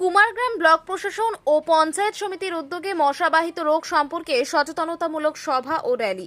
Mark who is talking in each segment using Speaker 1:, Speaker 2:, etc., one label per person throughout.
Speaker 1: Kumargram block প্রশাসন ও পঞ্চায়েত সমিতির উদ্যোগে মশাবাহিত রোগ সম্পর্কে সচেতনতামূলক সভা ও র্যালি।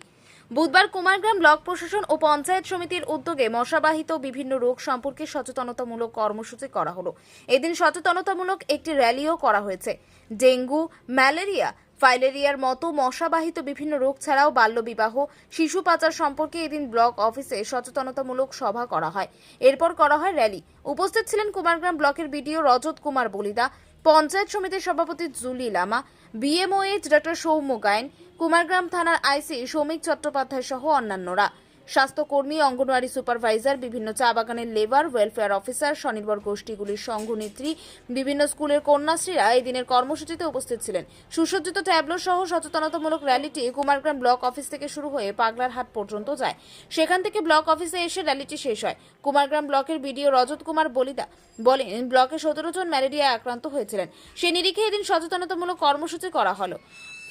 Speaker 1: বুধবার কুমারগ্রাম ব্লক প্রশাসন ও পঞ্চায়েত সমিতির উদ্যোগে মশাবাহিত বিভিন্ন রোগ সম্পর্কে সচেতনতামূলক কর্মসূচি করা হলো। এদিন সচেতনতামূলক একটি র্যালিও করা হয়েছে। ডেঙ্গু, ম্যালেরিয়া ফাইলেরিয়ার মতো মশাবাহিত বিভিন্ন রোগ ছাড়াও বাল্যবিবাহ, শিশু পাচার সম্পর্কে এদিন ব্লক অফিসে সচেতনতামূলক সভা করা হয়। এরপর করা হয় র্যালি। উপস্থিত ছিলেন কুমারগ্রাম ব্লকের বিডিও রজত কুমার বলিদা, পঞ্চায়েত সমিতির সভাপতি Julie Lama, BMOH doctor Soumya Gayen, Kumargram থানার আইসি সৌমিক চট্টোপাধ্যায় সহ অন্যান্যরা। স্বাস্থ্যকর্মী, অঙ্গনওয়াড়ি সুপারভাইজার, বিভিন্ন চা বাগানের লেবার ওয়েলফেয়ার অফিসার স্বনির্ভর গোষ্ঠীগুলির সংঘনেত্রী, বিভিন্ন স্কুলের কন্যাশ্রীরা এই দিনের কর্মসূচিতে উপস্থিত ছিলেন। সুসজ্জিত ট্যাবলো সহ সচেতনতামূলক র্যালিটি কুমারগ্রাম ব্লক অফিস থেকে শুরু হয়ে পাগলার হাট পর্যন্ত যায়। সেখান থেকে ব্লক অফিসে এসে র্যালিটি শেষ হয়। কুমারগ্রাম ব্লকের বিডিও রজত কুমার বলিদা বলেন, ব্লকে সতেরো জন ম্যালেরিয়া আক্রান্ত হয়েছিলেন। সে নিরিখে এদিন সচেতনতামূলক কর্মসূচি করা হলো।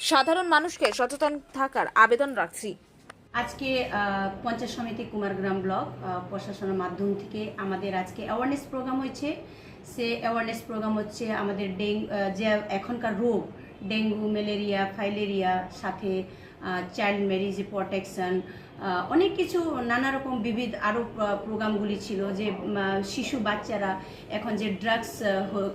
Speaker 1: সাধারণ মানুষকে সচেতন থাকার আবেদন রাখছি।
Speaker 2: আজকে পঞ্চায়েত সমিতি কুমারগ্রাম ব্লক প্রশাসনের মাধ্যম থেকে আমাদের আজকে অ্যাওয়ারনেস প্রোগ্রাম হয়েছে। সে অ্যাওয়ারনেস প্রোগ্রাম হচ্ছে আমাদের ডেঙ্গু যে এখনকার রোগ, ডেঙ্গু, ম্যালেরিয়া, ফাইলেরিয়া, সাথে চাইল্ড ম্যারেজ প্রোটেকশন অনেক কিছু, নানা রকম বিবিধ আরও প্রোগ্রামগুলি ছিল যে শিশু বাচ্চারা এখন যে ড্রাগস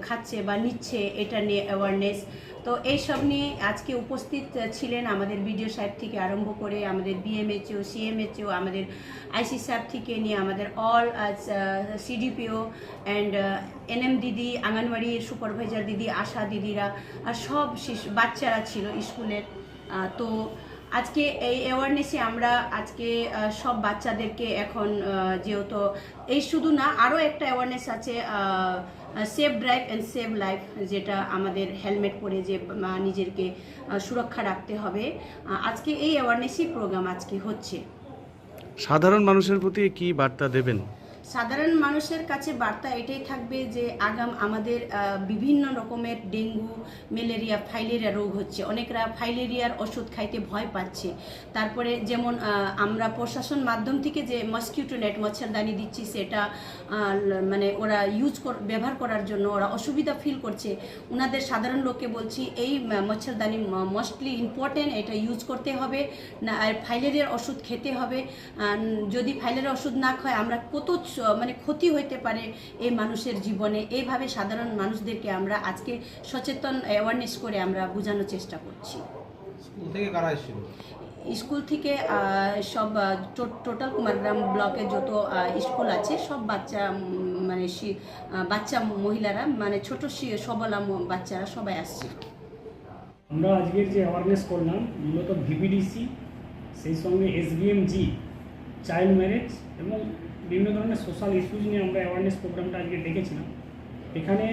Speaker 2: খাচ্ছে বা নিচ্ছে, এটা নিয়ে অ্যাওয়ারনেস তো এইসব নিয়ে আজকে উপস্থিত ছিলেন আমাদের বিডিও সাহেব থেকে আরম্ভ করে আমাদের বিএমএচও, সিএমএচও, আমাদের আইসি সাহেব থেকে নিয়ে আমাদের অল আজ সিডিপিও অ্যান্ড এনএম দিদি আঙ্গনবাড়ির সুপারভাইজার দিদি, আশা দিদিরা, আর সব শিশু, বাচ্চারা ছিল স্কুলের। তো আজকে এই অ্যাওয়ারনেসে আমরা আজকে সব বাচ্চাদেরকে এখন যেহেতু এই শুধু না, আরও একটা অ্যাওয়ারনেস আছে save drive and save life যেটা আমাদের হেলমেট পরে যে নিজেকে সুরক্ষা রাখতে হবে। আজকে এই অ্যাওয়ারনেসই প্রোগ্রাম আজকে হচ্ছে।
Speaker 3: সাধারণ মানুষের প্রতি কি বার্তা দেবেন?
Speaker 2: সাধারণ মানুষের কাছে বার্তা এটাই থাকবে যে আগাম আমাদের বিভিন্ন রকমের ডেঙ্গু, ম্যালেরিয়া, ফাইলেরিয়া রোগ হচ্ছে। অনেকরা ফাইলেরিয়ার ওষুধ খাইতে ভয় পাচ্ছে। তারপরে যেমন আমরা প্রশাসন মাধ্যম থেকে যে মসকিউটো নেট মচ্ছরদানি দিচ্ছি, সেটা মানে ওরা ইউজ ব্যবহার করার জন্য ওরা অসুবিধা ফিল করছে। ওনাদের সাধারণ লোককে বলছি, এই মচ্ছরদানি মোস্টলি ইম্পর্টেন্ট এটা ইউজ করতে হবে। না, আর ফাইলেরিয়ার ওষুধ খেতে হবে। যদি ফাইলের ওষুধ না খায়, আমরা কত মানে ক্ষতি হইতে পারে এই মানুষের জীবনে। এইভাবে সাধারণ মানুষদেরকে আমরা আজকে সচেতন অ্যাওয়ারনেস করে আমরা বোঝানোর চেষ্টা করছি।
Speaker 4: স্কুল থেকে কারা এসেছিল?
Speaker 2: স্কুল থেকে আহ, সব টোটাল কুমারগ্রাম ব্লকে যত স্কুল আছে সব বাচ্চা মানে বাচ্চা মহিলারা মানে ছোট সবলা বাচ্চারা সবাই আসছে।
Speaker 5: আমরা আজকের যে অ্যাওয়ারনেস করলাম মূলত ভিপিডিসি সেই সঙ্গে এসবিএমজি চাইল্ড ম্যারেজ এবং বিভিন্ন ধরনের সোশ্যাল ইস্যুজ নিয়ে আমরা অ্যাওয়ারনেস প্রোগ্রামটা আজকে ডেকেছিলাম এখানে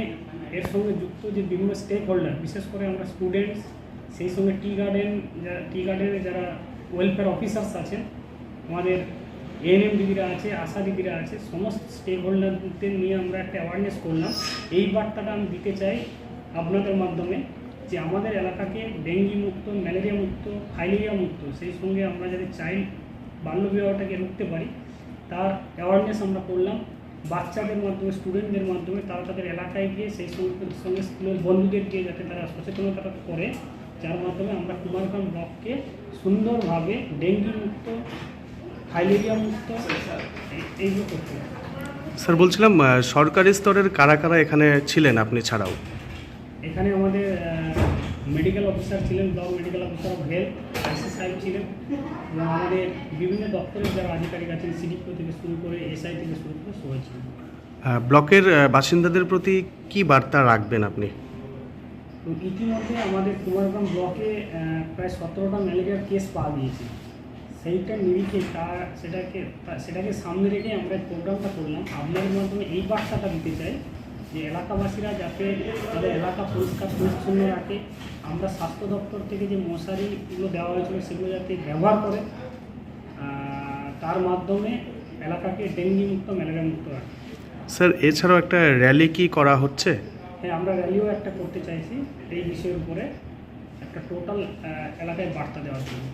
Speaker 5: এর সঙ্গে যুক্ত যে বিভিন্ন স্টেক হোল্ডার বিশেষ করে আমরা স্টুডেন্টস সেই সঙ্গে টি গার্ডেন টি গার্ডেনে যারা ওয়েলফেয়ার অফিসার্স আছেন, আমাদের এএনএম দিদিরা আছে, আশা দিদিরা আছে, সমস্ত স্টেক হোল্ডারদের নিয়ে আমরা একটা অ্যাওয়ারনেস করলাম। এই বার্তাটা আমি দিতে চাই আপনাদের মাধ্যমে যে আমাদের এলাকাকে ডেঙ্গি মুক্ত ম্যালেরিয়া মুক্ত ফাইলেরিয়া মুক্ত, সেই সঙ্গে আমরা যাতে চাইল্ড বাল্যবিবাহটাকে রুখতে পারি তার অ্যাওয়ারনেস আমরা করলাম। বাচ্চাদের মাধ্যমে স্টুডেন্টদের মাধ্যমে তারা তাদের এলাকায় গিয়ে সেই সঙ্গে সঙ্গে স্কুলের বন্ধুদের গিয়ে যাতে তারা সচেতনতাটা করে যার মাধ্যমে আমরা কুমারগ্রাম ব্লককে সুন্দরভাবে ডেঙ্গি মুক্ত ফাইলেরিয়া মুক্ত এই- এইগুলো করতে
Speaker 3: স্যার বলছিলাম সরকারি স্তরের কারা কারা এখানে ছিলেন আপনি ছাড়াও?
Speaker 5: এখানে আমাদের মেডিকেল অফিসার ছিলেন block medical officer of health সাহেব ছিলেন এবং আমাদের বিভিন্ন দপ্তরের যারা আধিকারিক আছেন সিডিপিও থেকে শুরু করে এসআই থেকে শুরু করে সবাই ছিলেন।
Speaker 3: ব্লকের বাসিন্দাদের প্রতি কি বার্তা রাখবেন আপনি?
Speaker 5: ইতিমধ্যে আমাদের কুমারগ্রাম ব্লকে প্রায় সতেরোটা ম্যালেরিয়ার কেস পাওয়া গিয়েছে। সেইটা নিরিখে তার সেটাকে সেটাকে সামনে রেখে আমরা প্রোগ্রামটা করলাম। আপনাদের মাধ্যমে এই বার্তাটা দিতে চাই। যে এলাকাবাসীরা যাতে তাদের এলাকা পরিষ্কার পরিচ্ছন্ন রাখে। আমরা স্বাস্থ্য দপ্তর থেকে যে মশারিগুলো দেওয়া হয়েছিল সেগুলো যাতে ব্যবহার করে তার মাধ্যমে এলাকাকে ডেঙ্গি মুক্ত ম্যালেরিয়া মুক্ত রাখে।
Speaker 3: স্যার এছাড়াও একটা র্যালি কি করা হচ্ছে?
Speaker 5: হ্যাঁ আমরা র্যালিও একটা করতে চাইছি। এই বিষয়ের উপরে একটা টোটাল এলাকায় বার্তা দেওয়ার জন্য।